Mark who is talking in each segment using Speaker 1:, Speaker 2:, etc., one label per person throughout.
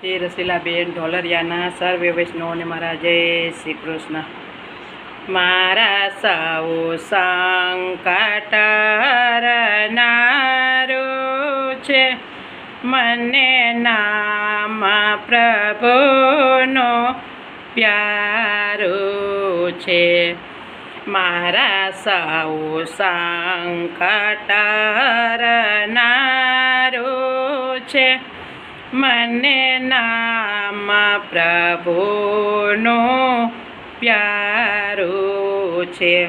Speaker 1: શ્રી રસીલાબેન ઢોલરિયાના સર્વે વૈષ્ણવને મારા જય શ્રી કૃષ્ણ. મારા સૌ સંકટરનારો છે. મને નામ પ્રભુનો પ્યારો છે. મારા સૌ સંકટરનારો છે. મને નામ પ્રભુનો પ્યારો છે.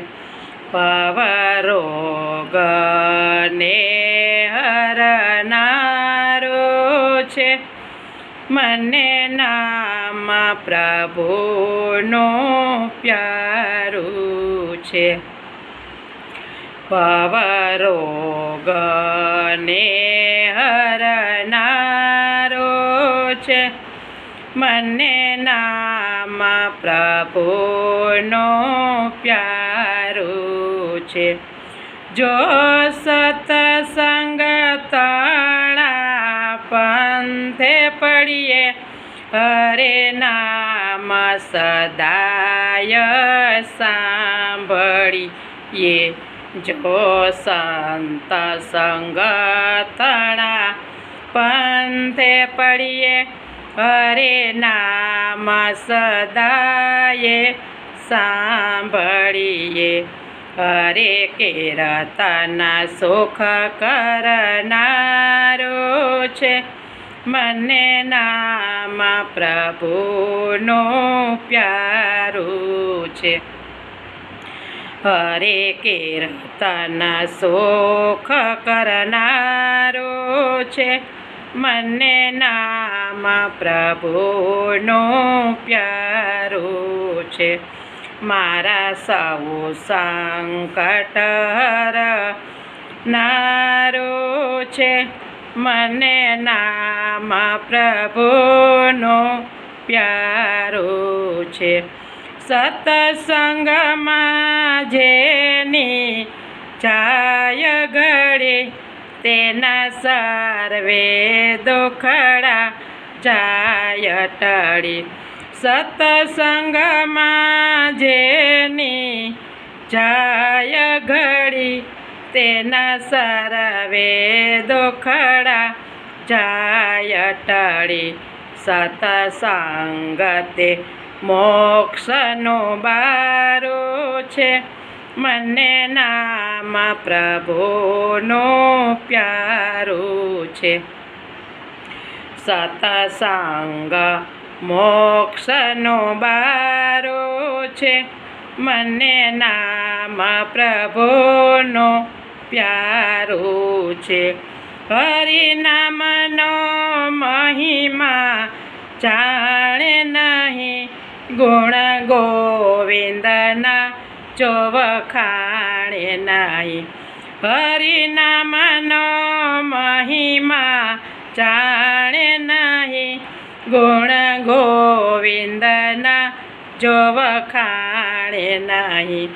Speaker 1: પવરો ગને હરનારો છે. મને નામ પ્રભુનો પ્યારો છે. પવરો ગને હરનારો મને નામ પ્રભુનો પ્યારો છે. જો સતસંગ તળા પંથે પડીએ, હરે નામ સદાય સાંભળીએ. જો સંત સંગતણા પંથે પડીએ હરે નામ સદાયે સાંભળીએ. હરે કેરતના સુખ કરનારો છે. મને નામ પ્રભુનો પ્યારું છે. હરે કીર્તન સુખ કરનારો છે. મને નામ પ્રભુનો પ્યારો છે. મારા સૌ સંકટ નારો છે. મને નામ પ્રભુનો પ્યારો છે. સતસંગમાં જેની ચાય ઘડે તેના સર્વે દુખડા જાય ટળી સતસંગમાં જેની જાય ઘડી તેના સરવે દોખડા જાય ટળી સતસંગતે મોક્ષનો બારો છે. મને નામ પ્રભુનો પ્યારું છે. સતસંગ મોક્ષનો બારો છે મને નામ પ્રભુનો પ્યારો છે હરિનામનો મહિમા જાણે નહીં ગુણ ગોવિંદના ચોવખાણે નહીં હરિનામનો મહિમા જાણે નહીં. ગુણ ગોવિંદના જોવખાણે નહીં.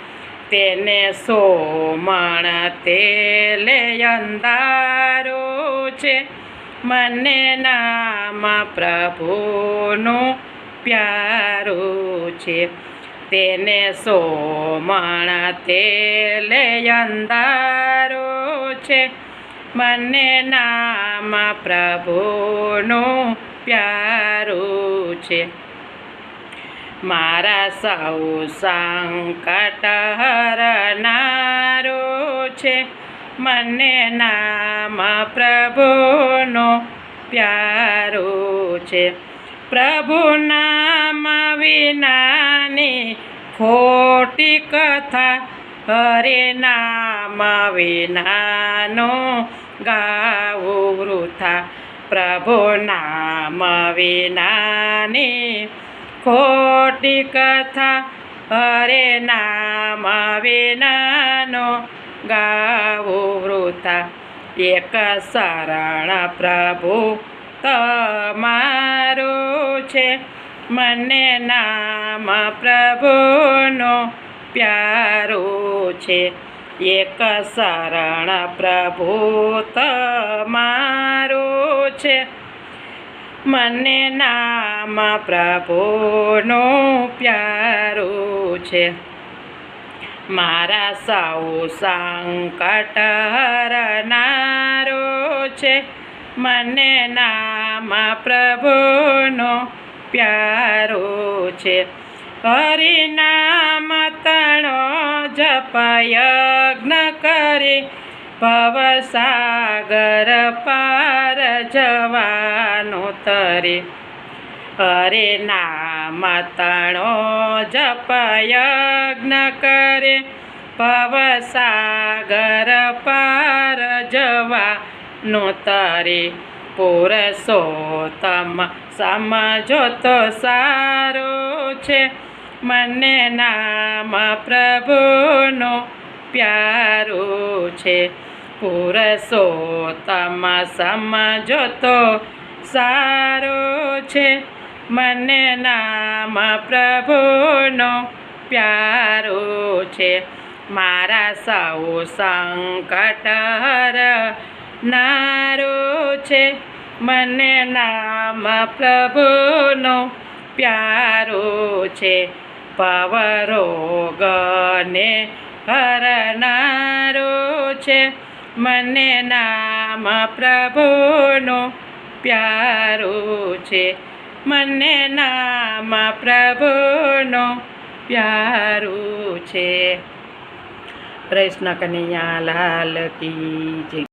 Speaker 1: તેને સોમણ તેલે અંધારો છે. મને નામ પ્રભુનું પ્યારો છે. તેને સોમણ તેલે અંધારો છે. મને નામ પ્રભુનું પ્યારું છે. મારા સૌ સંકટ હરનારો છે. મને નામ પ્રભુનો પ્યારો છે. પ્રભુ નામ વિનાની ખોટી કથા હરે નામ વિનાનો ગાવું વૃથા. પ્રભુ નામ વિનાને ખોટી કથા હરે નામ વિનાનો ગાવું વૃથા. એક શરણ પ્રભુ તમારો છે. મને નામ પ્રભુનો પ્યારો છે. એક શરણ પ્રભુ તમારો છે. મને નામ પ્રભુનો પ્યારો છે. મારા સૌ સંકટ હરનારો છે. મને નામ પ્રભુનો પ્યારો છે. હરિનામ તણો જપયજ્ઞ કરી ભવસાગર પાર જવાનો તરે હરે નામ તણો જપયજ્ઞ કરે ભવસાગર પાર જવાનો તરે પુરુષોત્તમ સમજો તો સારો છે. મને નામ પ્રભુનો પ્યારું છે. પુરુષોત્તમ સમજો તો સારો છે. મને નામ પ્રભુનો પ્યારું છે. મારા સૌ સંકટ નારો છે. મને નામ પ્રભુનો પ્યારો છે. પવરોગને હરનારો છે. મને નામ પ્રભુનો પ્યારો છે. મને નામ પ્રભુનો પ્યારો છે. કૃષ્ણ કનૈયા લાલ કી